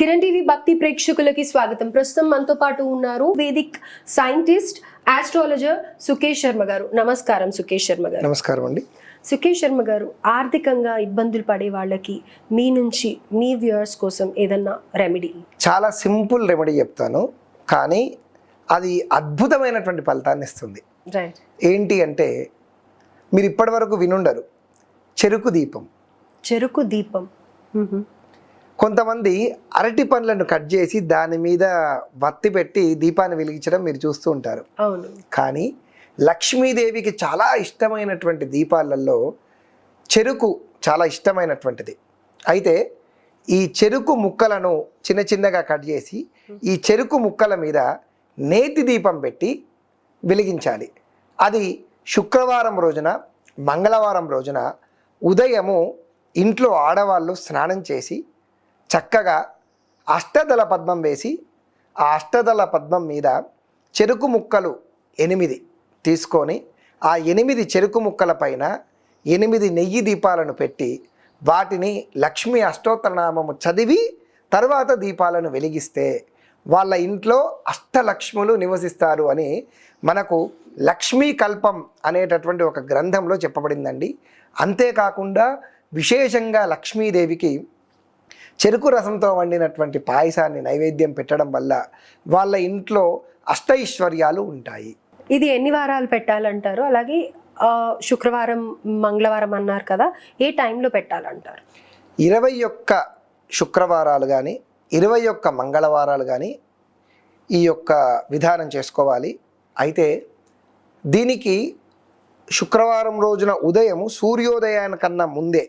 Kiran TV భక్తి ప్రేక్షకులకి స్వాగతం. ప్రస్తుతం మనతో పాటు ఉన్నారు Vedic scientist astrologer Sukesh Sharma గారు. నమస్కారం సుకేష్ శర్మ గారు. నమస్కారం అండి. సుకేష్ శర్మ గారు ఆర్థికంగా ఇబ్బందులు పడే వాళ్ళకి మీ నుంచి మీ వ్యూయర్స్ కోసం ఏదన్నా రెమెడీ చాలా సింపుల్ రెమెడీ చెప్తాను. కానీ అది అద్భుతమైనటువంటి ఫలితాన్ని ఇస్తుంది. ఏంటి అంటే మీరు ఇప్పటివరకు వినుండరు. చెరుకు దీపం. చెరుకు దీపం. కొంతమంది అరటి పండ్లను కట్ చేసి దాని మీద వత్తి పెట్టి దీపాన్ని వెలిగించడం మీరు చూస్తూ ఉంటారు. అవును. కానీ లక్ష్మీదేవికి చాలా ఇష్టమైనటువంటి దీపాలలో చెరుకు చాలా ఇష్టమైనటువంటిది. అయితే ఈ చెరుకు ముక్కలను చిన్న చిన్నగా కట్ చేసి ఈ చెరుకు ముక్కల మీద నేతి దీపం పెట్టి వెలిగించాలి. అది శుక్రవారం రోజున మంగళవారం రోజున ఉదయము ఇంట్లో ఆడవాళ్ళు స్నానం చేసి చక్కగా అష్టదళ పద్మం వేసి ఆ అష్టదళ పద్మం మీద చెరుకు ముక్కలు ఎనిమిది తీసుకొని ఆ ఎనిమిది చెరుకు ముక్కల పైన ఎనిమిది నెయ్యి దీపాలను పెట్టి వాటిని లక్ష్మీ అష్టోత్తరనామము చదివి తర్వాత దీపాలను వెలిగిస్తే వాళ్ళ ఇంట్లో అష్టలక్ష్ములు నివసిస్తారు అని మనకు లక్ష్మీ కల్పం అనేటటువంటి ఒక గ్రంథంలో చెప్పబడిందండి. అంతేకాకుండా విశేషంగా లక్ష్మీదేవికి చెరుకు రసంతో వండినటువంటి పాయసాన్ని నైవేద్యం పెట్టడం వల్ల వాళ్ళ ఇంట్లో అష్టైశ్వర్యాలు ఉంటాయి. ఇది ఎన్ని వారాలు పెట్టాలంటారు? అలాగే శుక్రవారం మంగళవారం అన్నారు కదా ఏ టైంలో పెట్టాలంటారు? ఇరవై ఒక్క శుక్రవారాలు కానీ ఇరవై ఒక్క మంగళవారాలు కానీ ఈ యొక్క విధానం చేసుకోవాలి. అయితే దీనికి శుక్రవారం రోజున ఉదయం సూర్యోదయానికన్నా ముందే.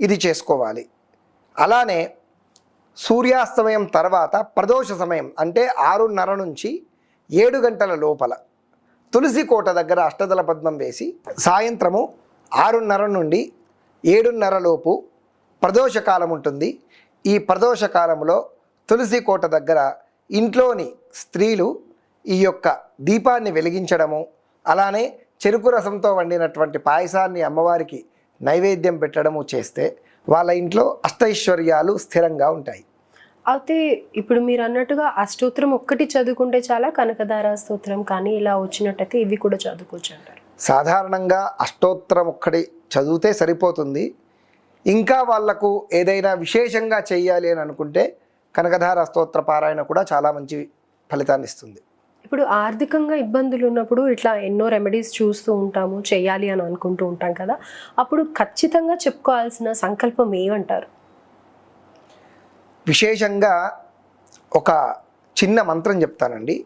ఇది చేసుకోవాలి. అలానే సూర్యాస్తమయం తర్వాత ప్రదోష సమయం అంటే ఆరున్నర నుంచి ఏడు గంటల లోపల తులసి కోట దగ్గర అష్టదల పద్మం వేసి సాయంత్రము ఆరున్నర నుండి ఏడున్నర లోపు ప్రదోషకాలం ఉంటుంది. ఈ ప్రదోషకాలంలో తులసి కోట దగ్గర ఇంట్లోని స్త్రీలు ఈ యొక్క దీపాన్ని వెలిగించడము అలానే చెరుకు రసంతో వండినటువంటి పాయసాన్ని అమ్మవారికి నైవేద్యం పెట్టడము చేస్తే వాళ్ళ ఇంట్లో అష్టైశ్వర్యాలు స్థిరంగా ఉంటాయి. అయితే ఇప్పుడు మీరు అన్నట్టుగా అష్టోత్తరం ఒక్కటి చదువుకుంటే చాలా కనకదార స్తోత్రం కానీ ఇలా వచ్చినట్టయితే ఇవి కూడా చదువుకోవచ్చు అంటారు. సాధారణంగా అష్టోత్తరం ఒక్కటి చదివితే సరిపోతుంది. ఇంకా వాళ్ళకు ఏదైనా విశేషంగా చెయ్యాలి అని అనుకుంటే కనకధార స్తోత్ర పారాయణ కూడా చాలా మంచి ఫలితాన్ని ఇస్తుంది. ఇప్పుడు ఆర్థికంగా ఇబ్బందులు ఉన్నప్పుడు ఇట్లా ఎన్నో రెమెడీస్ చూస్తూ ఉంటాము చేయాలి అని అనుకుంటూ ఉంటాం కదా. అప్పుడు ఖచ్చితంగా చెప్పుకోవాల్సిన సంకల్పం ఏమంటారు? విశేషంగా ఒక చిన్న మంత్రం చెప్తానండి.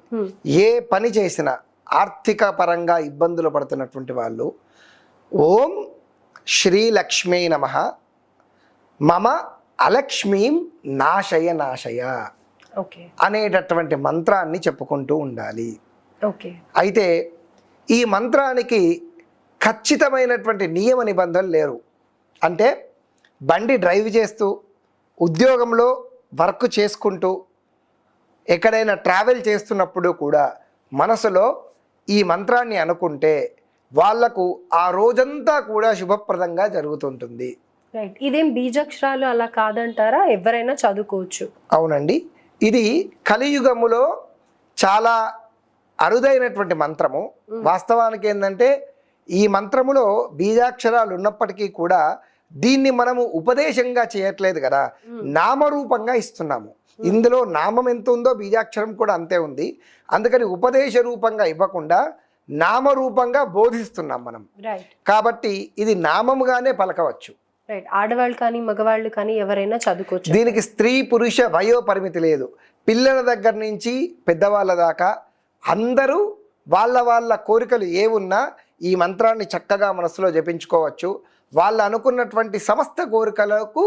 ఏ పని చేసినా ఆర్థిక పరంగా ఇబ్బందులు పడుతున్నటువంటి వాళ్ళు ఓం శ్రీలక్ష్మీ నమ మమ అలక్ష్మీం నాశయ నాశయ. అనేటటువంటి మంత్రాన్ని చెప్పుకుంటూ ఉండాలి. ఓకే. అయితే ఈ మంత్రానికి ఖచ్చితమైనటువంటి నియమ నిబంధనలు లేరు. అంటే బండి డ్రైవ్ చేస్తూ ఉద్యోగంలో వర్క్ చేసుకుంటూ ఎక్కడైనా ట్రావెల్ చేస్తున్నప్పుడు కూడా మనసులో ఈ మంత్రాన్ని అనుకుంటే వాళ్ళకు ఆ రోజంతా కూడా శుభప్రదంగా జరుగుతుంటుంది. రైట్ ఇదేం బీజాక్షరాలు అలా కాదంటారా? ఎవరైనా చదువుకోవచ్చు. అవునండి. ఇది కలియుగములో చాలా అరుదైనటువంటి మంత్రము. వాస్తవానికి ఏంటంటే ఈ మంత్రములో బీజాక్షరాలు ఉన్నప్పటికీ కూడా దీన్ని మనము ఉపదేశంగా చేయట్లేదు కదా. నామరూపంగా ఇస్తున్నాము. ఇందులో నామం ఎంత ఉందో బీజాక్షరం కూడా అంతే ఉంది. అందుకని ఉపదేశ రూపంగా ఇవ్వకుండా నామరూపంగా బోధిస్తున్నాం మనం. కాబట్టి ఇది నామముగానే పలకవచ్చు. రైట్ ఆడవాళ్ళు కానీ మగవాళ్ళు కానీ ఎవరైనా చదువుకోవచ్చు. దీనికి స్త్రీ పురుష వయో పరిమితి లేదు. పిల్లల దగ్గర నుంచి పెద్దవాళ్ళ దాకా అందరూ వాళ్ళ వాళ్ళ కోరికలు ఏ ఉన్నా ఈ మంత్రాన్ని చక్కగా మనసులో జపించుకోవచ్చు. వాళ్ళు అనుకున్నటువంటి సమస్త కోరికలకు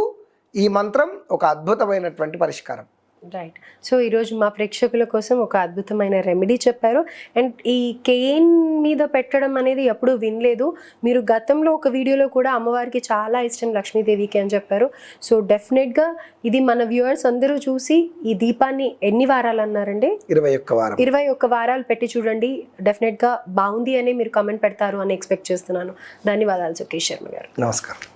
ఈ మంత్రం ఒక అద్భుతమైనటువంటి పరిష్కారం. రైట్ సో ఈరోజు మా ప్రేక్షకుల కోసం ఒక అద్భుతమైన రెమెడీ చెప్పారు. అండ్ ఈ కేన్ మీద పెట్టడం అనేది ఎప్పుడూ వినలేదు. మీరు గతంలో ఒక వీడియోలో కూడా అమ్మవారికి చాలా ఇష్టం లక్ష్మీదేవికి అని చెప్పారు. సో డెఫినెట్గా ఇది మన వ్యూవర్స్ అందరూ చూసి ఈ దీపాన్ని ఎన్ని వారాలు అన్నారండి? ఇరవై ఒక్క వారం. ఇరవై ఒక్క వారాలు పెట్టి చూడండి. డెఫినెట్గా బాగుంది అని మీరు కామెంట్ పెడతారు అని ఎక్స్పెక్ట్ చేస్తున్నాను. ధన్యవాదాలు సుకేష్ శర్మ గారు. నమస్కారం.